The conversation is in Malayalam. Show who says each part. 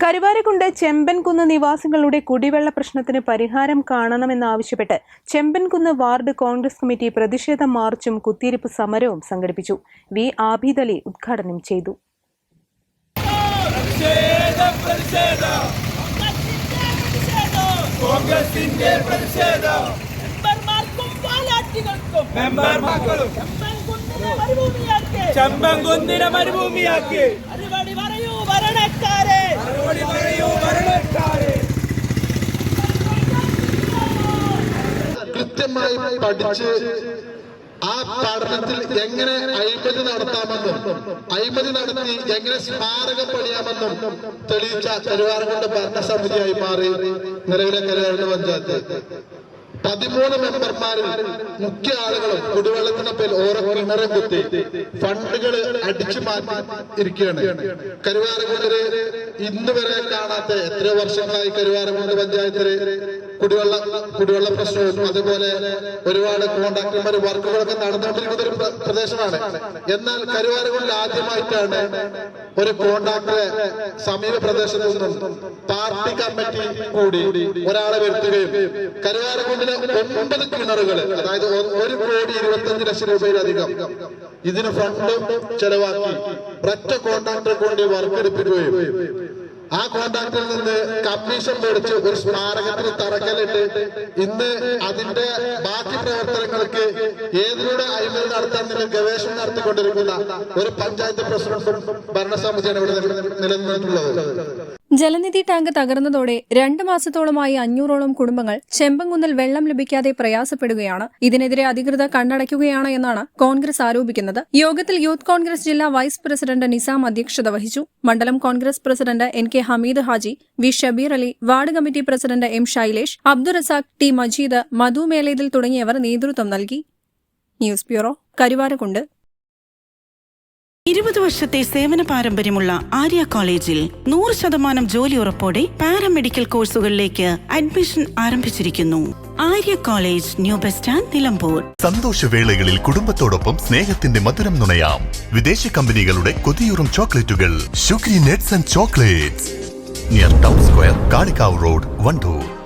Speaker 1: Karuvarakundu Chembankunnu നിവാസികളുടെ കുടിവെള്ള പ്രശ്നത്തിന് പരിഹാരം കാണണമെന്നാവശ്യപ്പെട്ട് ചെമ്പൻകുന്ന് വാർഡ് കോൺഗ്രസ് കമ്മിറ്റി പ്രതിഷേധ മാർച്ചും കുത്തിയിരിപ്പ് സമരവും സംഘടിപ്പിച്ചു. വി ആബിദ് അലി ഉദ്ഘാടനം ചെയ്തു.
Speaker 2: ചെമ്പൻകുന്നിനെ മരുഭൂമിയാക്കി.
Speaker 3: കൃത്യമായി പഠിച്ച് ആ പഠനത്തിൽ എങ്ങനെ അഴിമതി നടത്താമെന്നും അഴിമതി നടത്തി എങ്ങനെ സ്മാരകം പണിയാമെന്നും തെളിയിച്ച കരുവാരകുണ്ട് ഭരണസമിതിയായി മാറി നിലവിലെ കരുവാരകുണ്ട് പഞ്ചായത്ത്. പതിമൂന്ന് മെമ്പർമാരും മുഖ്യ ആളുകളും കുടിവെള്ളത്തിന്റെ പേര് ഓരോ കിണറും കുത്തി ഫണ്ടുകൾ അടിച്ചു മാറ്റി ഇരിക്കുകയാണ്. കരുവാരകുണ്ടിൽ ഇന്ന് വരെ കാണാത്ത എത്ര വർഷങ്ങളായി കരുവാരക്കുണ്ട് പഞ്ചായത്തിൽ കുടിവെള്ള കുടിവെള്ള പ്രശ്നവും അതുപോലെ ഒരുപാട് കോൺട്രാക്ടർമാർ വർക്കുകളൊക്കെ നടന്നുകൊണ്ടിരിക്കുന്ന ഒരു പ്ര- പ്രദേശമാണ്. എന്നാൽ കരുവാരകുണ്ടിൽ ആദ്യമായിട്ടാണ് ഒരു കോൺട്രാക്ടറെ സമീപ പ്രദേശത്തു നിന്നും പാർട്ടി കമ്മിറ്റി കൂടി ഒരാളെ വരുത്തുകയും കരുവാരകുണ്ടിലെ ഒമ്പത് കിണറുകൾ അതായത് ഒരു കോടി ഇരുപത്തഞ്ച് ലക്ഷം രൂപയിലധികം ഇതിന് ഫണ്ട് ചെലവാക്കി ഒറ്റ കോൺട്രാക്ടറെ കൊണ്ട് വർക്ക് എടുപ്പിക്കുകയും ആ കോൺട്രാക്ടറിൽ നിന്ന് കമ്മീഷൻ മേടിച്ച് ഒരു സ്മാരകത്തിന് തറക്കലിട്ട് ഇന്ന് അതിന്റെ ബാക്കി പ്രവർത്തനങ്ങൾക്ക് ഏതിലൂടെ അഴിമതി നടത്താൻ നിങ്ങൾ ഗവേഷണം നടത്തിക്കൊണ്ടിരിക്കുന്ന ഒരു പഞ്ചായത്ത് പ്രസിഡന്റും ഭരണസമിതിയാണ് ഇവിടെ നില- നിലനിന്നിട്ടുള്ളത്.
Speaker 4: ജലനിധി ടാങ്ക് തകർന്നതോടെ രണ്ട് മാസത്തോളമായി അഞ്ഞൂറോളം കുടുംബങ്ങൾ ചെമ്പങ്കുന്നിൽ വെള്ളം ലഭിക്കാതെ പ്രയാസപ്പെടുകയാണ്. ഇതിനെതിരെ അധികൃതർ കണ്ണടയ്ക്കുകയാണ് എന്നാണ് കോൺഗ്രസ് ആരോപിക്കുന്നത്. യോഗത്തിൽ യൂത്ത് കോൺഗ്രസ് ജില്ലാ വൈസ് പ്രസിഡന്റ് നിസാം അധ്യക്ഷത വഹിച്ചു. മണ്ഡലം Congress president N K Hameed Haji V Shabeer Ali ward committee president M Shailesh Abdul Razak T Majeed Madhu Melethil തുടങ്ങിയവർ നേതൃത്വം നൽകി. ന്യൂസ് ബ്യൂറോ കരുവാരക്കുണ്ട്
Speaker 5: ഇരുപത് വർഷത്തെ സേവന പാരമ്പര്യമുള്ള ആര്യ കോളേജിൽ നൂറ് ശതമാനം ജോലി ഉറപ്പോടെ പാരാമെഡിക്കൽ കോഴ്സുകളിലേക്ക് അഡ്മിഷൻ ആരംഭിച്ചിരിക്കുന്നു. Arya college new bus stand Nilambur.
Speaker 6: സന്തോഷവേളകളിൽ കുടുംബത്തോടൊപ്പം സ്നേഹത്തിന്റെ മധുരം നുണയാം. വിദേശ കമ്പനികളുടെ കൊതിയൂറും ചോക്ലേറ്റുകൾ. Sugary nets and chocolates. Near town square Kalikavu road Wandoor